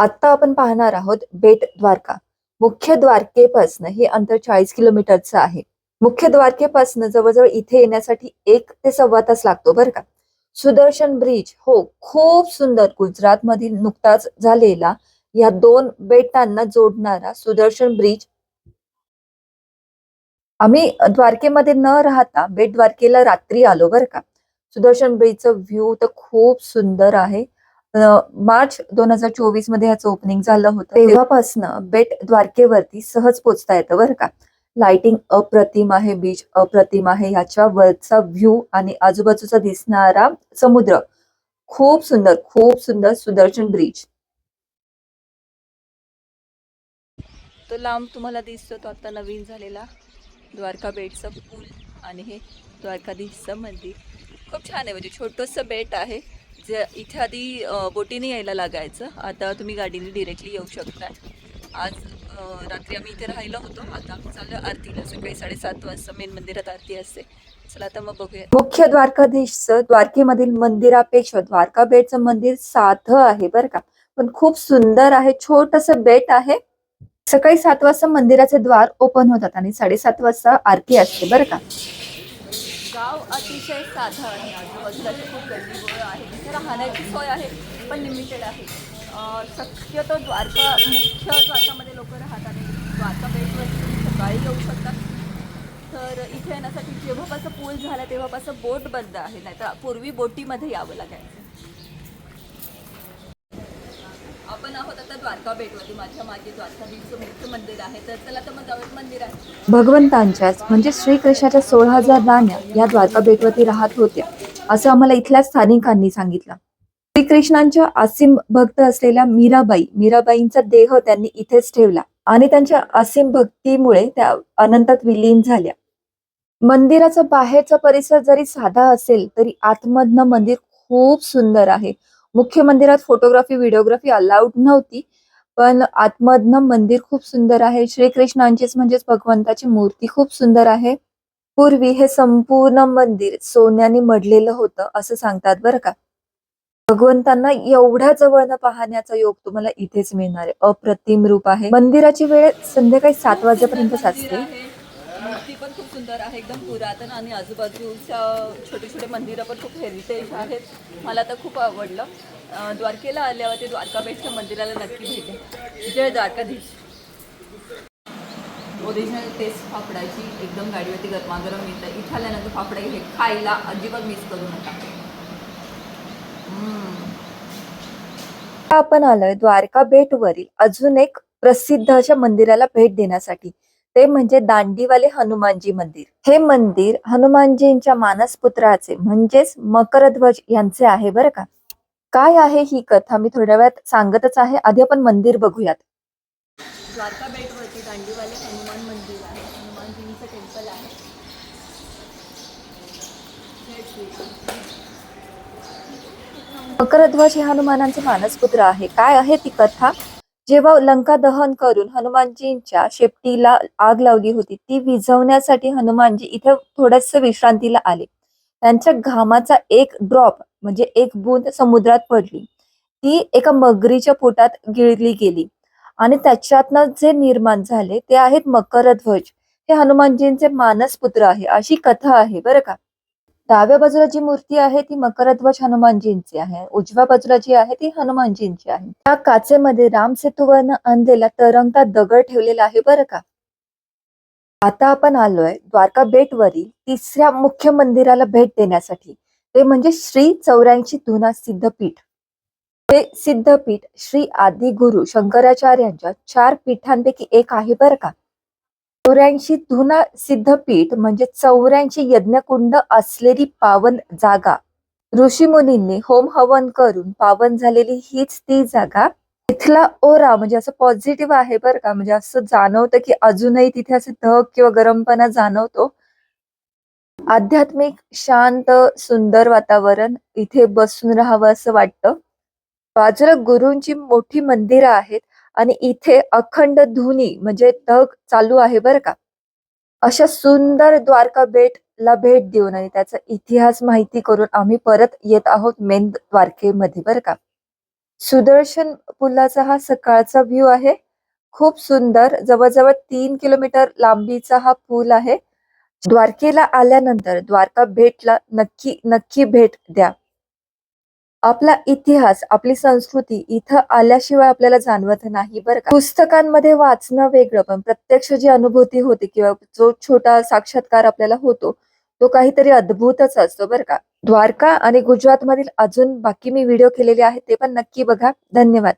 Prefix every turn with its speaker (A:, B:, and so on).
A: आता आपण पाहणार आहोत बेट द्वारका. मुख्य द्वारकेपासनं हे अंतर चाळीस किलोमीटरचं आहे. मुख्य द्वारकेपासनं जवळजवळ इथे येण्यासाठी एक ते सव्वा तास लागतो बरं का. सुदर्शन ब्रिज हो खूप सुंदर गुजरात मधील नुकताच झालेला या दोन बेटांना जोडणारा सुदर्शन ब्रिज. आम्ही द्वारकेमध्ये न राहता बेट द्वारकेला रात्री आलो बरं का. सुदर्शन ब्रिजचं व्ह्यू तर खूप सुंदर आहे. मार्च दोन हजार चोवीसमध्ये ह्याचं ओपनिंग झालं होतं. तेव्हापासनं बेट द्वारकेवरती सहज पोचता येतं बरं का. लाइटिंग अप्रतिम आहे बीच अप्रतिम आहे ह्याच्या वरचा व्ह्यू आणि आजूबाजूचा दिसणारा समुद्र. खूप सुंदर खूप सुंदर सुदर्शन ब्रिज तो लांब तुम्हाला दिसतो तो आता नवीन झालेला. द्वारका बेटचा पूल आणि हे द्वारकाधीशचं मंदिर. खूप छान आहे म्हणजे छोटंसं बेट आहे. जे इथे आधी बोटीने यायला लागायचं. आता तुम्ही गाडीने डिरेक्टली येऊ शकता आज रात्री आम्ही इथे राहिलो होतो. आता आम्ही चाललो आरतीला. सकाळी साडेसात वाजता मेन मंदिरात आरती असते. चला आता मग बघूया. मुख्य द्वारकाधीशचं द्वारकेमधील मंदिरापेक्षा द्वारका बेटचं मंदिर साधं आहे बरं का. पण खूप सुंदर आहे. छोटंसं बेट आहे. सकाळी सात वाजता मंदिराचे द्वार ओपन होतात आणि साडेसात वाजता आरती असते बरं का. गाव अतिशय साधं आहे. आजूबाजूला खूप गल्लीबोळं आहे. तिथे राहण्याची सोय आहे पण लिमिटेड आहे. शक्यतो द्वारका मुख्य द्वारकामध्ये लोक राहतात आणि द्वारका बेटवरती तुम्ही सकाळी येऊ शकतात तर इथे येण्यासाठी जेव्हापासून पूल झाला तेव्हापासून बोट बंद आहे. नाहीतर पूर्वी बोटीमध्ये यावं लागायचं आपण आहोत आता द्वारका बेटवरती माझ्या मागे द्वारकाधीशचं मुख्य मंदिर आहे. तर चला तर मग जाऊयात मंदिरात. भगवंतांच्याच म्हणजे श्रीकृष्णाच्या सोळा हजार राण्या या द्वारका बेटवरती राहत होत्या असं आम्हाला इथल्या स्थानिकांनी सांगितलं. श्रीकृष्णांच्या असीम भक्त असलेल्या मीराबाई मीराबाईंचा देह त्यांनी इथेच ठेवला आणि त्यांच्या असीम भक्तीमुळे त्या अनंतात विलीन झाल्या. मंदिराचा बाहेरचा परिसर जरी साधा असेल तरी आतमधनं मंदिर खूप सुंदर आहे. मुख्य मंदिरात फोटोग्राफी व्हिडिओग्राफी अलाउड नव्हती. पण आतमधनं मंदिर खूप सुंदर आहे. श्रीकृष्णांचीच म्हणजेच भगवंताची मूर्ती खूप सुंदर आहे. पूर्वी हे संपूर्ण मंदिर सोन्याने मडलेलं होतं असं सांगतात बरं का. भगवंतांना एवढ्या जवळनं पाहण्याचा योग तुम्हाला इथेच मिळणार आहे. अप्रतिम रूप आहे. मंदिराची वेळ संध्याकाळी सात वाजेपर्यंत साचते. ती पण खूप सुंदर आहे एकदम पुरातन आणि आजूबाजूच्या छोटे छोटे मंदिरं पण खूप हेरिटेज आहेत. मला तर खूप आवडलं. द्वारकेला आल्यावरती द्वारकाबेठच्या मंदिराला नक्की भेटे जय द्वारकाधीश. ओरिजिनल टेस्ट फाफडाची एकदम गाडीवरती गरमागरम मिळतं इथं आल्यानंतर फाफडा हे खायला अजिबात मिस करू नका. आपण आलोय द्वारका बेटवरील अजून एक प्रसिद्ध अशा मंदिराला भेट देण्यासाठी. ते म्हणजे दांडीवाले हनुमानजी मंदिर. हे मंदिर हनुमानजींच्या मानसपुत्राचे म्हणजेच मकरध्वज यांचे आहे बरं का? काय आहे ही कथा? मी थोड्या वेळात सांगतच आहे. आधी आपण मंदिर बघूयात. द्वारका बेटवरती दांडीवाले हनुमान मंदिर आहे. हनुमानजींचं टेम्पल आहे. मकरध्वज हे हनुमानांचे मानसपुत्र आहे. काय आहे ती कथा? जेव्हा लंका दहन करून हनुमानजींच्या शेपटीला आग लावली होती ती विझवण्यासाठी हनुमानजी इथे थोडस विश्रांतीला आले. त्यांच्या घामाचा एक ड्रॉप म्हणजे एक बूंद समुद्रात पडली. ती एका मगरीच्या पोटात गिळली गेली. आणि त्याच्यातनं जे निर्माण झाले ते आहेत मकरध्वज. हे हनुमानजींचे मानस पुत्र आहे अशी कथा आहे बरं का? डाव्या बाजूला जी मूर्ती आहे ती मकरध्वज हनुमानजींची आहे. उजव्या बाजूला जी आहे ती हनुमानजींची आहे. त्या काचेमध्ये राम सेतूवरनं आणलेला तरंगता दगड ठेवलेला आहे बरं का? आता आपण आलोय द्वारका बेटवरील तिसऱ्या मुख्य मंदिराला भेट देण्यासाठी. ते म्हणजे श्री चौऱ्याऐंशी धुना सिद्धपीठ. ते सिद्धपीठ श्री आदि गुरु शंकराचार्यांच्या चार पीठांपैकी एक आहे बरं का? चौऱ्याऐंशी धुना सिद्धपीठ म्हणजे चौऱ्याऐंशी यज्ञकुंड असलेली पावन जागा. ऋषीमुनींनी होम हवन करून पावन झालेली हीच ती जागा. इथला ओरा म्हणजे असं पॉझिटिव्ह आहे बरं का म्हणजे असं जाणवतं की अजूनही तिथे असं धग किंवा गरमपणा जाणवतो. आध्यात्मिक शांत सुंदर वातावरण इथे बसून राहावं असं वाटतं. बाजूला गुरूंची मोठी मंदिरं आहेत. आणि इथे अखंड धुनी म्हणजे धग चालू आहे बरं का. अशा सुंदर द्वारका बेटला भेट देऊन आणि त्याचा इतिहास माहिती करून आम्ही परत येत आहोत मेन द्वारकेमध्ये बरं का. सुदर्शन पुलाचा हा सकाळचा व्ह्यू आहे. खूप सुंदर जवळजवळ तीन किलोमीटर लांबीचा हा पूल आहे. द्वारकेला आल्यानंतर द्वारका भेटला नक्की नक्की भेट द्या. आपला इतिहास आपली संस्कृती इथं आल्याशिवाय आपल्याला जाणवत नाही बरं का. पुस्तकांमध्ये वाचणं वेगळं पण प्रत्यक्ष जी अनुभूती होते किंवा जो छोटा साक्षात्कार आपल्याला होतो तो काहीतरी अद्भुतच असतो बरं का. द्वारका आणि गुजरात मधील अजून बाकी मी व्हिडिओ केलेले आहेत ते पण नक्की बघा. धन्यवाद.